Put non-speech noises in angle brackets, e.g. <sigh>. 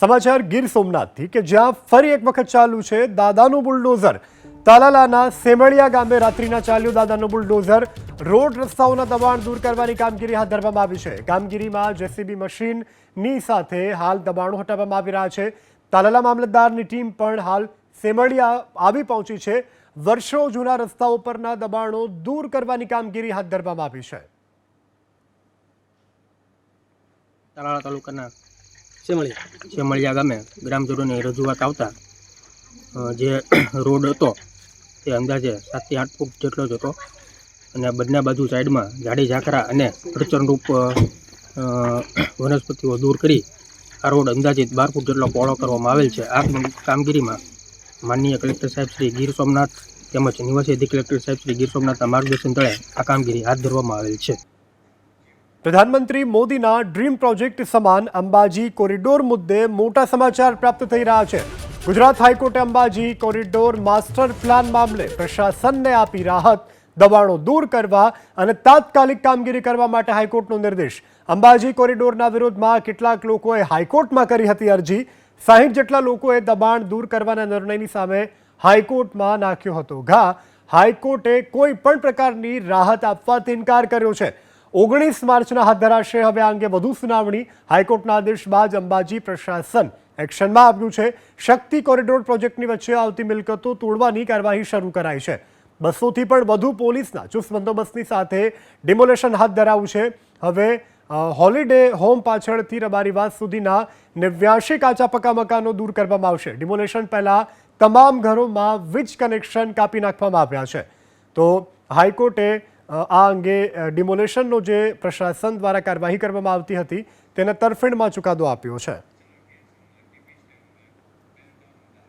સમાચાર ગીર સોમનાથથી કે જ્યાં ફરી એક વખત ચાલુ છે દાદાનું બુલડોઝર. તાલાલાના સેમળિયા ગામે રાત્રિના ચાલ્યું દાદાનું બુલડોઝર. રોડ રસ્તાઓના દબાણ દૂર કરવાની કામગીરી હાથ ધરવામાં આવી છે. કામગીરીમાં જેસીબી મશીનની સાથે હાલ દબાણો હટાવવામાં આવી રહ્યા છે. તાલાલા મામલતદારની ટીમ પણ હાલ સેમળિયા આવી પહોંચી છે. વર્ષો જૂના રસ્તાઓ પરના દબાણો દૂર કરવાની કામગીરી હાથ ધરવામાં આવી છે. તાલાલા તાલુકાના શેમળી શેમળિયા ગામે ગ્રામજનોની રજૂઆત આવતા જે <clears throat> રોડ હતો, તે અંદાજે સાતથી આઠ ફૂટ જેટલો જ હતો. અને બંને બાજુ સાઈડમાં જાડી ઝાકરા અને અડચણરૂપ વનસ્પતિઓ દૂર કરી આ રોડ અંદાજિત બાર ફૂટ જેટલો પહોળો કરવામાં આવેલ છે. આ કામગીરીમાં માનનીય કલેક્ટર સાહેબ શ્રી ગીર સોમનાથ તેમજ નિવાસી અધિક કલેક્ટર સાહેબ શ્રી ગીર સોમનાથના માર્ગદર્શન તળે આ કામગીરી હાથ ધરવામાં આવેલ છે. પ્રધાનમંત્રી મોદીના ડ્રીમ પ્રોજેક્ટ સમાન અંબાજી કોરિડોર મુદ્દે મોટા સમાચાર પ્રાપ્ત થઈ રહ્યા છે. ગુજરાત હાઈકોર્ટે અંબાજી કોરિડોર માસ્ટર પ્લાન મામલે પ્રશાસનને આપી રાહત, દબાણો દૂર કરવા અને તાત્કાલિક કામગીરી કરવા માટે હાઈકોર્ટનો નિર્દેશ. અંબાજી કોરિડોરના વિરોધમાં કેટલાક લોકોએ હાઈકોર્ટમાં કરી હતી અરજી. સાહીઠ જેટલા લોકોએ દબાણ દૂર કરવાના નિર્ણયની સામે હાઈકોર્ટમાં નાખ્યો હતો ઘા. હાઈકોર્ટે કોઈ પણ પ્રકારની રાહત આપવાથી ઇનકાર કર્યો છે. ઓગણીસ માર્ચના હાથ ધરાશે. હવે આ અંગે વધુ સુનાવણી હાઈકોર્ટના આદેશ બાદ અંબાજી પ્રશાસન એક્શનમાં આવ્યું છે. શક્તિ કોરિડોર પ્રોજેક્ટની વચ્ચે આવતી મિલકતો તોડવાની કાર્યવાહી શરૂ કરાઈ છે. બસોથી પણ વધુ પોલીસના ચુસ્ત બંદોબસ્તની સાથે ડિમોલેશન હાથ ધરાવું છે. હવે હોલિડે હોમ પાછળથી રબારીવાસ સુધીના નેવ્યાશી કાચા પકા મકાનો દૂર કરવામાં આવશે. ડિમોલેશન પહેલાં તમામ ઘરોમાં વીજ કનેક્શન કાપી નાખવામાં આવ્યા છે. તો હાઈકોર્ટે આ અંગે ડિમોલેશનનો જે પ્રશાસન દ્વારા કાર્યવાહી કરવામાં આવતી હતી, તેને તરફેણમાં ચુકાદો આપ્યો છે.